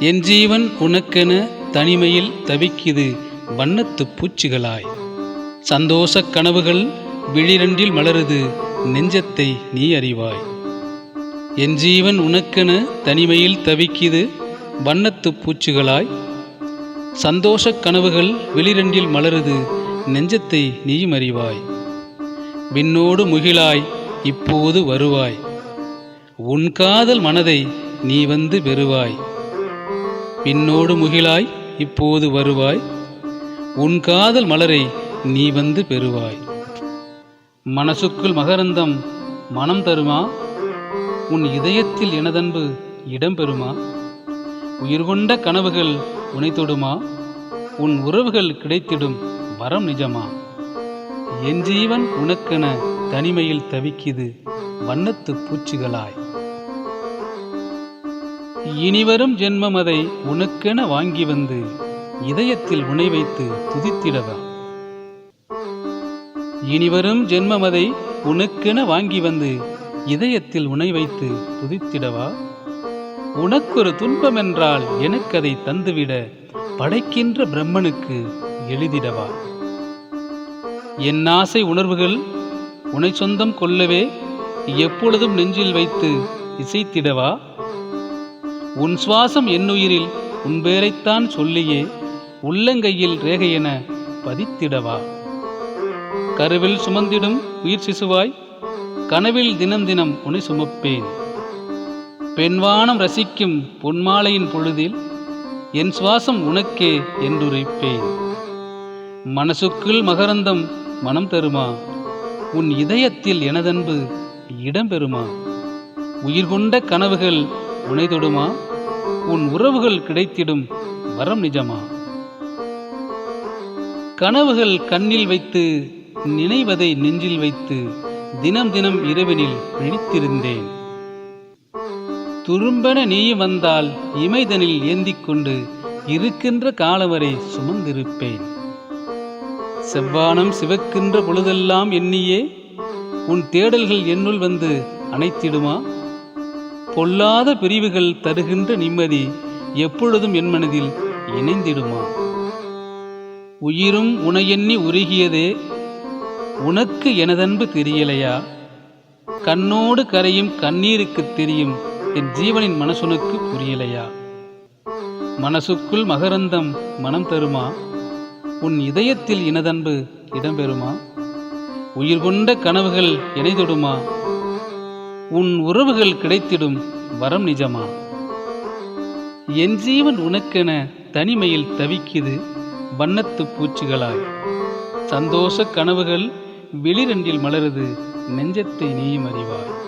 என் ஜீவன் உனக்கென தனிமையில் தவிக்குது வண்ணத்துப் பூச்சிகளாய். சந்தோஷக் கனவுகள் விழிரண்டில் மலருது நெஞ்சத்தை நீ அறிவாய். என் ஜீவன் உனக்கென தனிமையில் தவிக்குது வண்ணத்துப் பூச்சிகளாய். சந்தோஷக் கனவுகள் வெளிரண்டில் மலருது நெஞ்சத்தை நீயும் அறிவாய். விண்ணோடு முகிலாய் இப்போது வருவாய். உன் காதல் மனதை நீ வந்து பெறுவாய் பின்னோடு முகிலாய் இப்போது வருவாய். உன் காதல் மலரை நீ வந்து பெறுவாய். மனசுக்குள் மகரந்தம் மனம் தருமா? உன் இதயத்தில் எனதன்பு இடம் பெறுமா? உயிர் கொண்ட கனவுகள் உனை தொடுமா? உன் உறவுகள் கிடைத்திடும் வரம் நிஜமா? என் ஜீவன் உனக்கென தனிமையில் தவிக்குது வண்ணத்து பூச்சிகளாய். இனிவரும் ஜென்மம் அதை உனக்கென வாங்கி வந்து இதயத்தில் உனை வைத்து துதித்திடவா? இனிவரும் ஜென்மம் அதை உனக்கென வாங்கி வந்து இதயத்தில் உனை வைத்து துதித்திடவா? உனக்கொரு துன்பம் என்றால் எனக்கதை தந்துவிட படைக்கின்ற பிரம்மனுக்கு எழுதிடவா என் ஆசை உணர்வுகள் உனை சொந்தம் கொள்ளவே எப்பொழுதும் நெஞ்சில் வைத்து இசைத்திடவா? உன் சுவாசம் என்னுயிரில் உன் பேரைத்தான் சொல்லியே உள்ளங்கையில் ரேகையென பதித்திடவா? கருவில் சுமந்திடும் உயிர் சிசுவாய் கனவில் தினம் தினம் உனை சுமப்பேன். பெண்வானம் ரசிக்கும் பொன்மாலையின் பொழுதில் என் சுவாசம் உனக்கே என்றுரைப்பேன். மனசுக்குள் மகரந்தம் மனம் தருமா? உன் இதயத்தில் எனதன்பு இடம்பெறுமா? உயிர் கொண்ட கனவுகள் உனை தொடுமா? உன் உறவுகள் கிடைத்திடும் வரம் நிஜமா? கனவுகள் கண்ணில் வைத்து நினைவதை நெஞ்சில் வைத்து தினம் தினம் இரவினில் விழித்திருந்தேன். துரும்பென நீயும் வந்தால் இமைதனில் ஏந்திக் கொண்டு இருக்கின்ற காலம் வரை சுமந்திருப்பேன். செவ்வானம் சிவக்கின்ற பொழுதெல்லாம் எண்ணியே உன் தேடல்கள் என்னுள் வந்து அணைத்திடுமா? கொல்லாத பிரிவுகள் தருகின்ற நிம்மதி எப்பொழுதும் என் மனதில் இணைந்திடுமா? உயிரும் உனையெண்ணி உருகியதே உனக்கு எனதன்பு தெரியலையா? கண்ணோடு கரையும் கண்ணீருக்கு தெரியும் என் ஜீவனின் மனசுனுக்கு புரியலையா? மனசுக்குள் மகரந்தம் மனம் தருமா? உன் இதயத்தில் இனதன்பு இடம்பெறுமா? உயிர் கொண்ட கனவுகள் இணைதொடுமா? உன் உறவுகள் கிடைத்திடும் வரம் நிஜமா? என் ஜீவன் உனக்கென தனிமையில் தவிக்குது வண்ணத்து பூச்சிகளாய். சந்தோஷ கனவுகள் வெளிரண்டில் மலருது நெஞ்சத்தை நீயும் அறிவாய்.